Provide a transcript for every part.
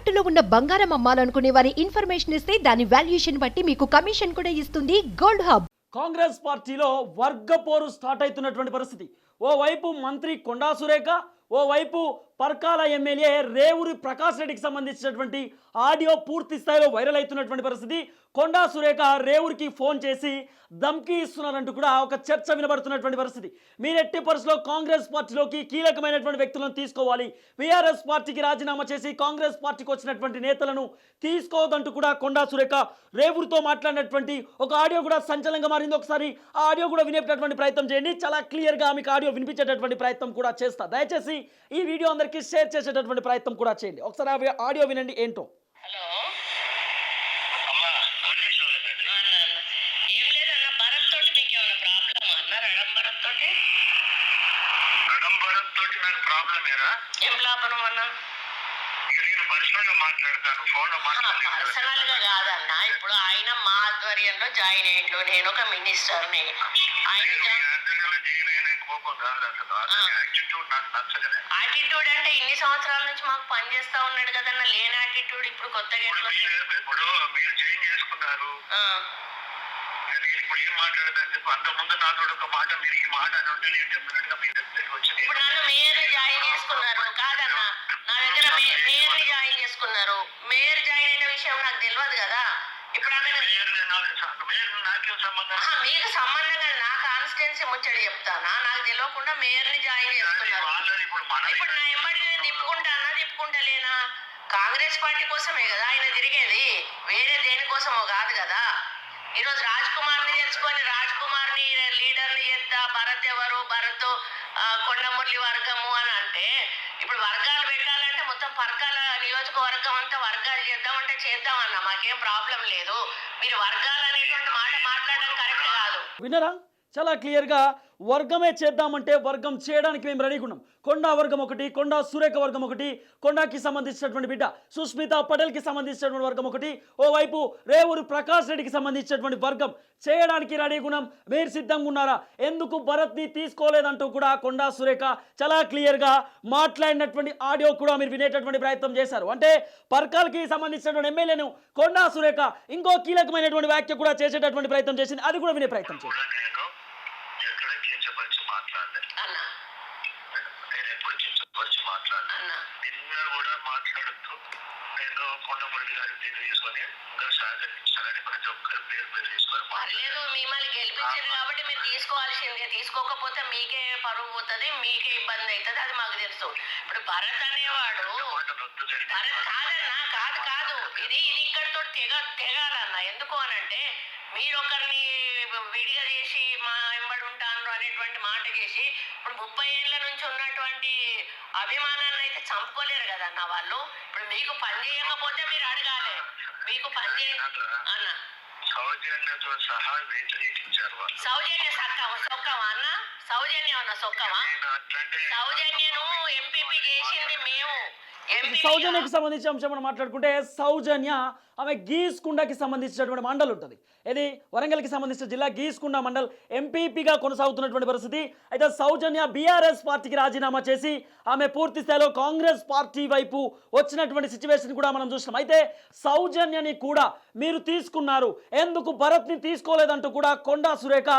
తాకట్టులో ఉన్న బంగారం అమ్మాలనుకునే వారి ఇన్ఫర్మేషన్ ఇస్తే దాని వాల్యుయేషన్ బట్టి మీకు కమిషన్ కూడా ఇస్తుంది గోల్డ్ హబ్. కాంగ్రెస్ పార్టీలో వర్గ పోరు స్టార్ట్ అవుతున్నటువంటి పరిస్థితి. ఓవైపు మంత్రి కొండా సురేఖ ఓవైపు పర్కాల ఎమ్మెల్యే రేవూరి ప్రకాష్ రెడ్డికి సంబంధించినటువంటి ఆడియో పూర్తి స్థాయిలో వైరల్ అవుతున్నటువంటి పరిస్థితి. కొండా సురేఖ రేవూరికి ఫోన్ చేసి ధమ్కి ఇస్తున్నారంటూ కూడా ఒక చర్చ వినబడుతున్నటువంటి పరిస్థితి. మీరు ఎట్టి పరిస్థితిలో కాంగ్రెస్ పార్టీలోకి కీలకమైనటువంటి వ్యక్తులను తీసుకోవాలి. వీఆర్ఎస్ పార్టీకి రాజీనామా చేసి కాంగ్రెస్ పార్టీకి వచ్చినటువంటి నేతలను తీసుకోవద్దంటూ కూడా కొండా సురేఖ రేవూరితో మాట్లాడినటువంటి ఒక ఆడియో కూడా సంచలనంగా మారింది. ఒకసారి ఆ ఆడియో కూడా వినేటటువంటి ప్రయత్నం చేయండి. చాలా క్లియర్గా మీకు ఆడియో వినిపించేటటువంటి ప్రయత్నం కూడా చేస్తా. దయచేసి ఈ వీడియో అందరికీ షేర్ చేసేటటువంటి ప్రయత్నం కూడా చేయండి. ఒకసారి ఆ ఆడియో వినండి ఏంటో? ఏం లేదన్న భరత్ తోటి మీకు ఏమైనా ప్రాబ్లమ్ అన్న? రడం భరత్ తోటి? అడంబరం తోటి నాకు ప్రాబ్లం ఏరా? ఏం లాభం అన్న? గా మాట్లాడతాను. ఫోన్లో మాట్లాడలేదు. పర్సనల్గా కాదన్న. ఇప్పుడు ఆయన మా ఆధ్వర్యంలో జాయిన్ అయ్యిండు. నేను ఒక మినిస్టర్ని. ఆయన అతని యాటిట్యూడ్ అంటే ఇన్ని సంవత్సరాల నుంచి మాకు పని చేస్తా ఉన్నాడు కదన్న. లేని యాటిట్యూడ్ ఇప్పుడు కొత్తగా ఇప్పుడు ఎట్లా మీరు ఇప్పుడు మీరు చేంజ్ చేసుకున్నారు. ఆ, ఇక నేను ఇప్పుడు ఏం మాట్లాడతాను చెప్పు అంత ముందు నాతో ఒక మాట మీరు ఈ మాట అని ఉంటే నేను డెఫినెట్గా మీ దగ్గరికి వచ్చి నేను- ఇప్పుడు నన్ను మేయర్ జాయిన్ చేసుకున్నారు. కాదన్న. జాయిన్ చేసుకున్నారు మేయర్ జాయిన్ అయిన విషయం నాకు తెలియదు కదా. ఇప్పుడు మీకు సంబంధం కాదు నా కాన్స్టిట్యున్సీ ముచ్చడి చెప్తానా? నాకు తెలియకుండా మేయర్ని జాయిన్ వాళ్ళది ఇప్పుడు నా ఎంబడి నేను తిప్పుకుంటానా తిప్పుకుంటలేనా కాంగ్రెస్ పార్టీ కోసమే కదా ఆయన తిరిగేది. వేరే దేనికోసమో కాదు కదా. ఈరోజు రాజ్ కుమార్ని తెచ్చుకొని రాజ్ కుమార్ని లీడర్ని చేస్తా భరత్ ఎవరు? భరత్ ఆ, వర్గము అని అంటే ఇప్పుడు వర్గాలు పెట్టాలంటే మొత్తం పర్కాల నియోజకవర్గం అంతా వర్గాలు చేద్దామంటే చేద్దామన్న మాకేం ప్రాబ్లం లేదు. మీరు వర్గాలు అనేటువంటి మాట మాట్లాడడం కరెక్ట్ కాదు. వినరా? చాలా క్లియర్గా వర్గమే చేద్దామంటే వర్గం చేయడానికి మేము రెడీగా ఉన్నాం. కొండా వర్గం ఒకటి కొండా సురేఖ వర్గం ఒకటి కొండాకి సంబంధించినటువంటి బిడ్డ సుస్మిత పటేల్కి సంబంధించినటువంటి వర్గం ఒకటి ఓవైపు రేవూరు ప్రకాష్ రెడ్డికి సంబంధించినటువంటి వర్గం చేయడానికి రెడీగా ఉన్నాం. మీరు సిద్ధంగా ఉన్నారా? ఎందుకు భరత్ని తీసుకోలేదంటూ కూడా కొండా సురేఖ చాలా క్లియర్గా మాట్లాడినటువంటి ఆడియో కూడా మీరు వినేటటువంటి ప్రయత్నం చేశారు. అంటే పర్కాల్కి సంబంధించినటువంటి ఎమ్మెల్యేను కొండా సురేఖ ఇంకో కీలకమైనటువంటి వ్యాఖ్య కూడా చేసేటటువంటి ప్రయత్నం చేసింది. అది కూడా వినే ప్రయత్నం చేశారు కూడా నేను ఎక్కడ కించపరిచి మాట్లాడలేదు అన్న నేను ఎప్పుడు కించపరిచి మాట్లాడలేదు అన్న నిన్న కూడా మాట్లాడుతూ నేను కొండమురళి గారి పేరు తీసుకొని ఇంకా సహకరించాలని ప్రతి ఒక్కరి పేరు పేరు తీసుకొని మాట్లాడాను. పర్లేదు మిమ్మల్ని గెలిపించారు కాబట్టి మీరు తీసుకోవాల్సిందే. తీసుకోకపోతే మీకే పరువు పోతుంది మీకే ఇబ్బంది అవుతుంది అది మాకు తెలుసు. ఇప్పుడు భరత్ అనేవాడు. భరత్ కాదన్నా కాదు కాదు. ఇది ఇది ఇక్కడితో తెగ తెగాలన్న. ఎందుకు అనంటే మీరు ఒకరిని విడిగా చేసి మా వెంబడి ఉంటాను అనేటువంటి మాట చేసి ఇప్పుడు ముప్పై ఏళ్ళ నుంచి ఉన్నటువంటి అభిమానాన్ని అయితే చంపుకోలేరు కదన్న వాళ్ళు. ఇప్పుడు మీకు పని చేయకపోతే మీరు అడగాలి. మీకు పని అన్న. సౌజన్యతో సహా వ్యతిరేకించారు వాళ్ళు. సౌజన్య సక్కవ? సొక్కవా అన్న? సౌజన్యం అన్న సొక్కవా? సౌజన్యను ఎంపీపీ చేసింది మేము. సౌజన్యకు సంబంధించిన అంశం మనం మాట్లాడుకుంటే సౌజన్య ఆమె గీస్కుండకి సంబంధించినటువంటి మండల్ ఉంటుంది. ఇది వరంగల్కి సంబంధించిన జిల్లా గీస్కుండ మండల్ ఎంపీపీగా కొనసాగుతున్నటువంటి పరిస్థితి. అయితే సౌజన్య బీఆర్ఎస్ పార్టీకి రాజీనామా చేసి ఆమె పూర్తి స్థాయిలో కాంగ్రెస్ పార్టీ వైపు వచ్చినటువంటి సిచ్యువేషన్ కూడా మనం చూసినాం అయితే సౌజన్యని కూడా మీరు తీసుకున్నారు. ఎందుకు భరత్ని తీసుకోలేదంటూ కూడా కొండా సురేఖ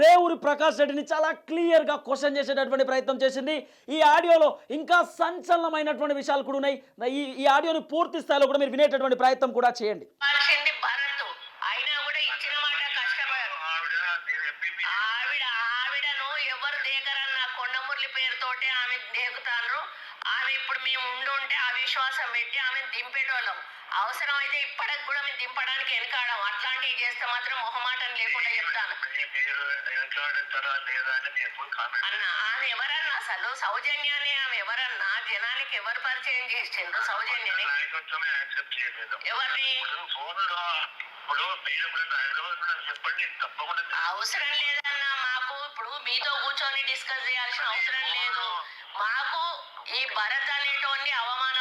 రేవూరి ప్రకాష్ రెడ్డిని చాలా క్లియర్గా క్వశ్చన్ చేసేటటువంటి ప్రయత్నం చేసింది. ఈ ఆడియోలో ఇంకా సంచలనమైనటువంటి విషయాలు కూడా ఉన్నాయి. ఈ ఈ ఆడియోని పూర్తి స్థాయిలో కూడా మీరు వినేటటువంటి ప్రయత్నం కూడా చేయండి. ఇవ్వాల్సింది భరత్. అయినా కూడా ఇచ్చిన మాట కష్టపడారు. ఆవిడ మీరు ఎంపీపీ. ఆవిడ ఆవిడను ఎవరు దేకరన్న కొండమురళి పేరుతోటే ఆమె దేకుతారు ఆమె ఇప్పుడు మేము ఉండి ఉంటే అవిశ్వాసం పెట్టి ఆమె దింపేటోళ్ళం. అవసరం అయితే ఇప్పటికి కూడా మేము దింపడానికి వెనకాడం అట్లాంటివి చేస్తే మాత్రం మొహమాటం లేకుండా చెప్తాను. అన్న ఆమె ఎవరన్నా అసలు సౌజన్యాన్ని ఆమె ఎవరన్నా జనానికి ఎవరు పరిచయం చేసిండ్రు? సౌజన్యని? ఎవరిని? అవసరం లేదన్నా మాకు ఇప్పుడు మీతో కూర్చొని డిస్కస్ చేయాల్సిన అవసరం లేదు. మాకు ఈ భరత్ అనేటోన్ని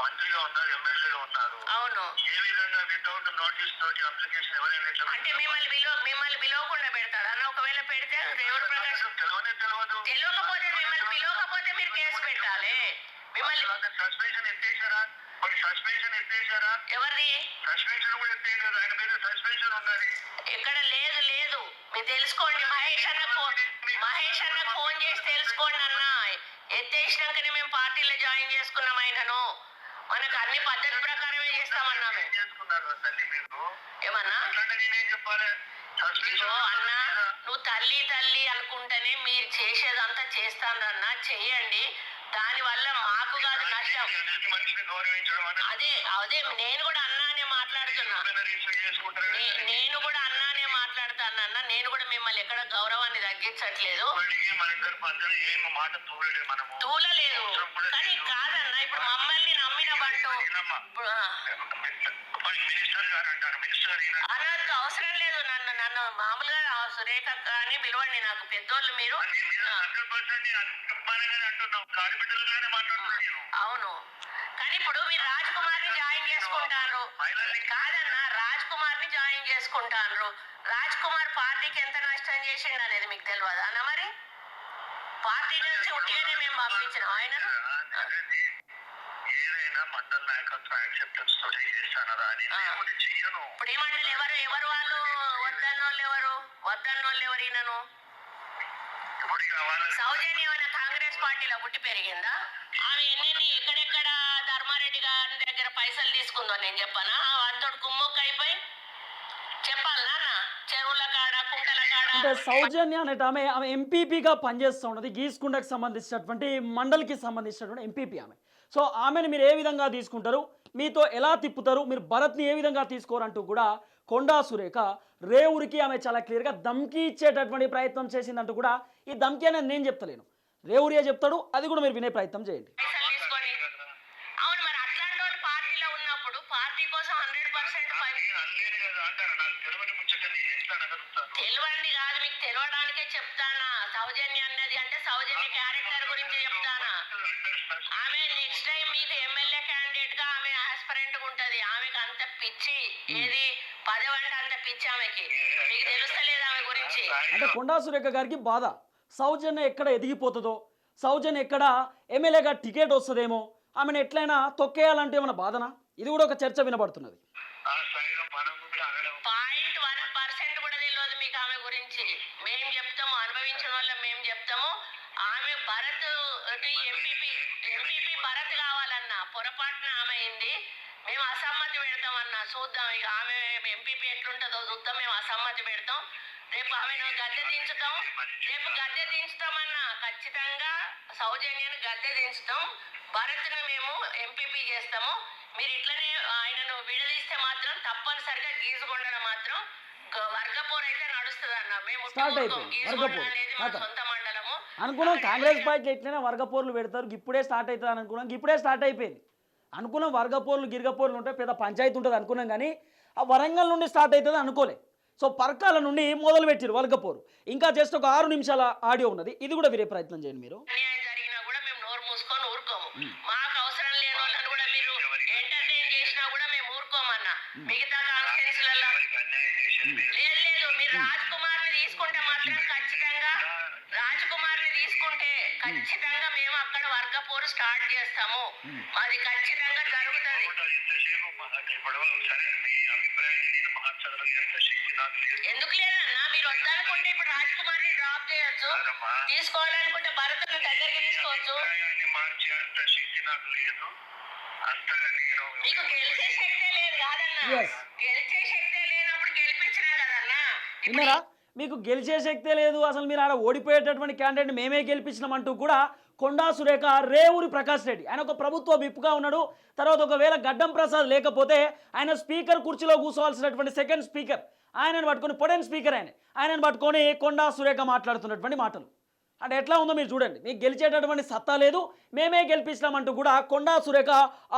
మంత్రిగా ఉన్నారు ఎమ్మెల్యేగా ఉన్నారు. అవును. ఏ విధంగా వితౌట్ నోటీస్ తోటి అప్లికేషన్ ఎవరైనా ఎట్లా అంటే మిమ్మల్ని మిమ్మల్ని పిలవకుండా పెడతాడు? అన్న ఒకవేళ పెడితే రేవుడు ప్రకాష్ తెలియనే తెలియదు. తెలియకపోతే మిమ్మల్ని పిలవకపోతే మీరు కేసు పెట్టాలి. మిమ్మల్ని సస్పెన్షన్ ఎత్తేసారా? మరి సస్పెన్షన్ ఎత్తేసారా? ఎవరిది? సస్పెన్షన్ కూడా ఎత్తేయలేదు. ఆయన మీద సస్పెన్షన్ ఉన్నది ఇక్కడ లేదు లేదు. మీరు తెలుసుకోండి. మహేష్ అన్న ఫోన్ మహేష్ అన్న ఫోన్ చేసి తెలుసుకోండి అన్న. ఎత్తేసినాకనే మేము పార్టీలో జాయిన్ చేసుకున్నాం ఆయనను. మనకు అన్ని పద్ధతి ప్రకారమే చేస్తామన్నా చేసుకున్నారు తల్లి మీరు? ఏమన్నా? నేనేం చెప్పాలి? ఇదిగో అన్న నువ్వు తల్లి తల్లి అనుకుంటేనే మీరు చేసేదంతా చేస్తానన్నా చెయ్యండి. దానివల్ల మాకు కాదు నష్టం. అదే అదే నేను కూడా అన్నానే మాట్లాడుతున్నా. నేను కూడా అన్నానే మాట్లాడతానన్న నేను కూడా మిమ్మల్ని ఎక్కడ గౌరవాన్ని తగ్గించట్లేదు. తూలలేదు కానీ కాదన్న ఇప్పుడు మమ్మల్ని నమ్మిన బంటు ఈయన అనొద్దు అవసరం లేదు నన్ను. నన్ను మామూలుగా సురేఖ అని పిలవండి నాకు పెద్దోళ్ళు మీరు. అవును. కానీ ఇప్పుడు మీరు రాజ్ కుమార్ని జాయిన్ చేసుకుంటారు. కాదన్న రాజ్ కుమార్ని జాయిన్ చేసుకుంటారు రాజ్ కుమార్ పార్టీకి ఎంత నష్టం చేసిండు అనేది మీకు తెలియదు అన్న మరి? పార్టీ నుంచి ఉట్టిగానే మేము పంపించినాం ఆయనను అనేది ఏదైనా మండల నాయకత్వం యాక్సెప్టెన్స్ తోటి చేస్తానరా అని ఆ. నేను కూడా చెయ్యను. ఇప్పుడు ఏమంటారు ఎవరు? ఎవరు వాళ్ళు? వద్దన్నోళ్ళు ఎవరు? వద్దన్నోళ్ళు ఎవరు ఈయనను? వాళ్ళ సౌజన్య కాంగ్రెస్ పార్టీలో పుట్టి పెరిగిందా? ఆమె ఎన్ని ఎక్కడెక్కడ? ధర్మారెడ్డి గారి దగ్గర పైసలు తీసుకుందో నేను చెప్పనా? అంతటి కుమ్మొక్క అయిపోయి సౌజన్య అనేట ఆమె ఆమె ఎంపీపీగా పనిచేస్తూ ఉన్నది. గీసుకుండకు సంబంధించినటువంటి మండలికి సంబంధించినటువంటి ఎంపీపీ ఆమె. సో ఆమెను మీరు ఏ విధంగా తీసుకుంటారు? మీతో ఎలా తిప్పుతారు? మీరు భరత్ని ఏ విధంగా తీసుకోరంటూ కూడా కొండా సురేఖ రేవురికి ఆమె చాలా క్లియర్గా ధమ్కి ఇచ్చేటటువంటి ప్రయత్నం చేసిందంటూ కూడా ఈ ధమ్కి అనేది నేను చెప్తలేను. రేవురియే చెప్తాడు అది కూడా మీరు వినే ప్రయత్నం చేయండి. అవును మరి అట్లాంటి వాళ్ళు పార్టీలో ఉన్నప్పుడు పార్టీ కోసం హండ్రెడ్ పర్సెంట్ తెలివండి కాదు మీకు తెలియడానికే చెప్తానా? సౌజన్య అన్నది అంటే సౌజన్య క్యారెక్టర్ గురించి చెప్తానా? ఆమె నెక్స్ట్ టైం మీకు ఎమ్మెల్యే క్యాండిడేట్గా ఆమె ఆస్పరెంట్ ఉంటది. ఆమెకు అంత పిచ్చి. ఏది? పదవి అంటే అంత పిచ్చి ఆమెకి. మీకు తెలుస్తలేదు ఆమె గురించి. అంటే కొండా సురేఖ గారికి బాధ. సౌజన్య ఎక్కడ ఎదిగిపోతుందో సౌజన్య ఎక్కడ ఎమ్మెల్యేగా టికెట్ వస్తుందేమో ఆమెను ఎట్లయినా తొక్కేయాలంటే ఏమైనా బాధనా? ఇది కూడా ఒక చర్చ వినబడుతున్నది. ఆ స్థాయిలో మనం కూడా అనడం పాయింట్ వన్ పర్సెంట్ కూడా తెలియదు మీకు ఆమె గురించి. మేం చెప్తాము అనుభవించిన వాళ్ళ మేము చెప్తాము. ఆమె భరత్ ఎంపీపీ ఎంపీపీ భరత్ కావాలన్న పొరపాటున ఆమె అయింది. మేము అసమ్మతి పెడతామన్నా చూద్దాం ఇక ఆమె ఎంపీపీ ఎట్లుంటుందో చూద్దాం మేము అసమ్మతి పెడతాం. రేపు ఆమెను గద్దె దించుతాం. రేపు గద్దె దించుతామన్నా ఖచ్చితంగా సౌజన్యాన్ని గద్దె దించుతాం. భరత్ను మేము ఎంపీపీ చేస్తాము. మీరు ఇట్లనే ఆయనను విడదీస్తే మాత్రం తప్పనిసరిగా గీసుకొండన మాత్రం వర్గపోరు అయితే నడుస్తుంది అన్న మేము. అనేది మా. సొంత మండలము. అనుకున్నాం కాంగ్రెస్ పార్టీ ఎట్లయినా వర్గపోర్లు పెడతారు. ఇప్పుడే స్టార్ట్ అవుతుంది అని అనుకున్నాం. ఇప్పుడే స్టార్ట్ అయిపోయింది. అనుకున్నాం వర్గపోర్లు గిరిగపోర్లు ఉంటే పెద్ద పంచాయతీ ఉంటుంది అనుకున్నాం కానీ ఆ వరంగల్ నుండి స్టార్ట్ అవుతుంది అనుకోలే. సో పర్కాల నుండి మొదలు పెట్టారు వర్గపోరు. ఇంకా జస్ట్ ఒక ఆరు నిమిషాల ఆడియో ఉన్నది. ఇది కూడా వేరే ప్రయత్నం చేయండి మీరు. ఊరుకోము. మాకు అవసరం లేని వాళ్ళని కూడా మీరు ఎంటర్టైన్ చేసినా కూడా మేము ఊరుకోమన్నా. మిగతా లేదు. లేదు లేదు. మీరు రాజ్ కుమార్ని తీసుకుంటే మాత్రం ఖచ్చితంగా రాజ్ కుమార్ని తీసుకుంటే ఖచ్చితంగా మేము అక్కడ వర్గపోరు స్టార్ట్ చేస్తాము. అది ఖచ్చితంగా జరుగుతుంది కూడా ఎంతసేపు మా- ఇప్పుడు సరే మీ అభిప్రాయాన్ని నేను మార్చగలిగేంత శక్తి నాకు లేదు ఎందుకు లేదన్నా? మీరు వద్దనుకుంటే ఇప్పుడు రాజ్ కుమార్ని డ్రాప్ చేయొచ్చు. తీసుకోవాలనుకుంటే భరత్ను దగ్గరికి తీసుకోవచ్చు. అభిప్రాయాన్ని మార్చే అంత శక్తి నాకు లేదు. అంత నేను మీకు గెలిచే శక్తే లేదు కాదన్నా. గెలిచే శక్తే లేనప్పుడు గెలిపించినా కదన్నా? ఇప్పుడు విన్నారా? మీకు గెలిచే శక్తే లేదు. అసలు మీరు ఆడ ఓడిపోయేటటువంటి క్యాండిడేట్ మేమే గెలిపించినామంటూ కూడా కొండా సురేఖ రేవూరి ప్రకాష్ రెడ్డి. ఆయన ఒక ప్రభుత్వ విప్పుగా ఉన్నాడు. తర్వాత ఒకవేళ గడ్డం ప్రసాద్ లేకపోతే ఆయన స్పీకర్ కుర్చీలో కూర్చోవాల్సినటువంటి సెకండ్ స్పీకర్ ఆయనను పట్టుకొని పొడెన్ స్పీకర్ ఆయన. ఆయనను పట్టుకొని కొండా సురేఖ మాట్లాడుతున్నటువంటి మాటలు. అంటే ఎట్లా ఉందో మీరు చూడండి. మీకు గెలిచేటటువంటి సత్తా లేదు. మేమే గెలిపించినామంటూ కూడా కొండా సురేఖ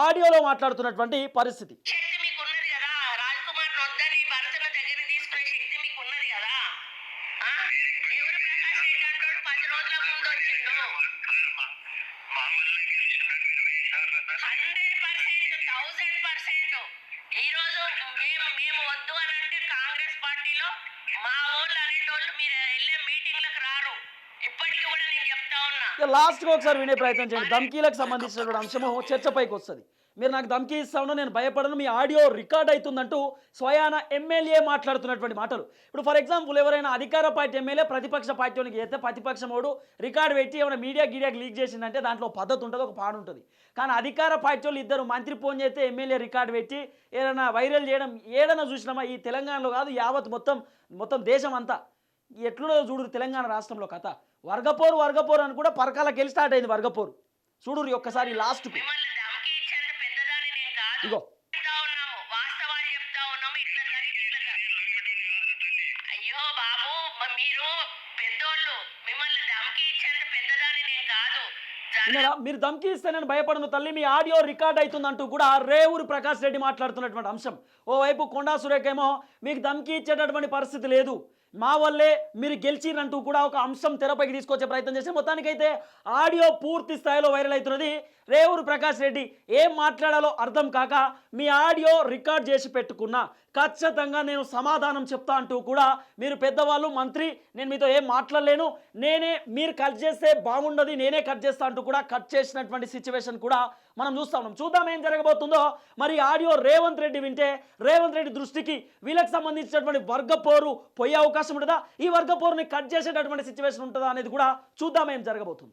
ఆడియోలో మాట్లాడుతున్నటువంటి పరిస్థితి. Hundred percent thousand percent. ఈ రోజు మేము మేము వద్దు అని అంటే కాంగ్రెస్ పార్టీలో మా వాళ్ళు అనేటోళ్ళు మీరు వెళ్ళే మీటింగ్లకు రారు ఇప్పటికీ కూడా నేను చెప్తా ఉన్నా ఇక లాస్ట్గా ఒకసారి వినే ప్రయత్నం చేయండి. ధమ్కీలకు సంబంధించినటువంటి అంశము చర్చపైకి వస్తుంది. మీరు నాకు ధమ్కీ ఇస్తా ఉన్నా నేను భయపడను మీ ఆడియో రికార్డ్ అవుతుందంటూ స్వయాన ఎమ్మెల్యే మాట్లాడుతున్నటువంటి మాటలు. ఇప్పుడు ఫర్ ఎగ్జాంపుల్ ఎవరైనా అధికార పార్టీ ఎమ్మెల్యే ప్రతిపక్ష పార్టీకి చేస్తే ప్రతిపక్షం వాడు రికార్డు పెట్టి ఏమైనా మీడియా గీడియాకి లీక్ చేసిందంటే దాంట్లో ఒక పద్ధతి ఉంటుంది ఒక పాడు ఉంటుంది. కానీ అధికార పార్టీ వాళ్ళు ఇద్దరు మంత్రి ఫోన్ చేస్తే ఎమ్మెల్యే రికార్డు పెట్టి ఏదైనా వైరల్ చేయడం ఏదైనా చూసినామా? ఈ తెలంగాణలో కాదు యావత్ మొత్తం మొత్తం దేశం అంతా ఎట్లున్నదో చూడు తెలంగాణ రాష్ట్రంలో కథ. వర్గపోరు వర్గపోరు అని కూడా పరకాలకి వెళ్ళి స్టార్ట్ అయింది వర్గపోరు. చూడు ఒక్కసారి లాస్ట్కు కాదు. ఇగో. చెప్తా ఉన్నాము. వాస్తవాలు చెప్తా ఉన్నాము. ఇట్లా జరిగి ఇట్లా జరి- అయ్యో బాబు మ- మీరు ధమకి ధమ్కి ఇస్తే నేను భయపడను తల్లి మీ ఆడియో రికార్డ్ అవుతుందంటూ కూడా రేవూరి ప్రకాష్ రెడ్డి మాట్లాడుతున్నటువంటి అంశం. ఓవైపు కొండా సురేఖ ఏమో మీకు ధమ్కి ఇచ్చేటటువంటి పరిస్థితి లేదు. మా వల్లే మీరు గెలిచిరంటూ కూడా ఒక అంశం తెరపైకి తీసుకొచ్చే ప్రయత్నం చేస్తే మొత్తానికైతే ఆడియో పూర్తి స్థాయిలో వైరల్ అవుతున్నది. రేవూరు ప్రకాష్ రెడ్డి ఏం మాట్లాడాలో అర్థం కాక మీ ఆడియో రికార్డ్ చేసి పెట్టుకున్నా. ఖచ్చితంగా నేను సమాధానం చెప్తా అంటూ కూడా మీరు పెద్దవాళ్ళు మంత్రి నేను మీతో ఏం మాట్లాడలేను. నేనే మీరు కట్ చేస్తే బాగుండదు నేనే కట్ చేస్తా అంటూ కూడా కట్ చేసినటువంటి సిచ్యువేషన్ కూడా మనం చూస్తా ఉన్నాం. చూద్దాం ఏం జరగబోతుందో. మరి ఆడియో రేవంత్ రెడ్డి వింటే రేవంత్ రెడ్డి దృష్టికి వీళ్ళకి సంబంధించినటువంటి వర్గ పోరు పోయే అవకాశం ఉంటుందా? ఈ వర్గ పోరుని కట్ చేసేటటువంటి సిచ్యువేషన్ ఉంటుందా అనేది కూడా చూద్దాం ఏం జరగబోతుంది.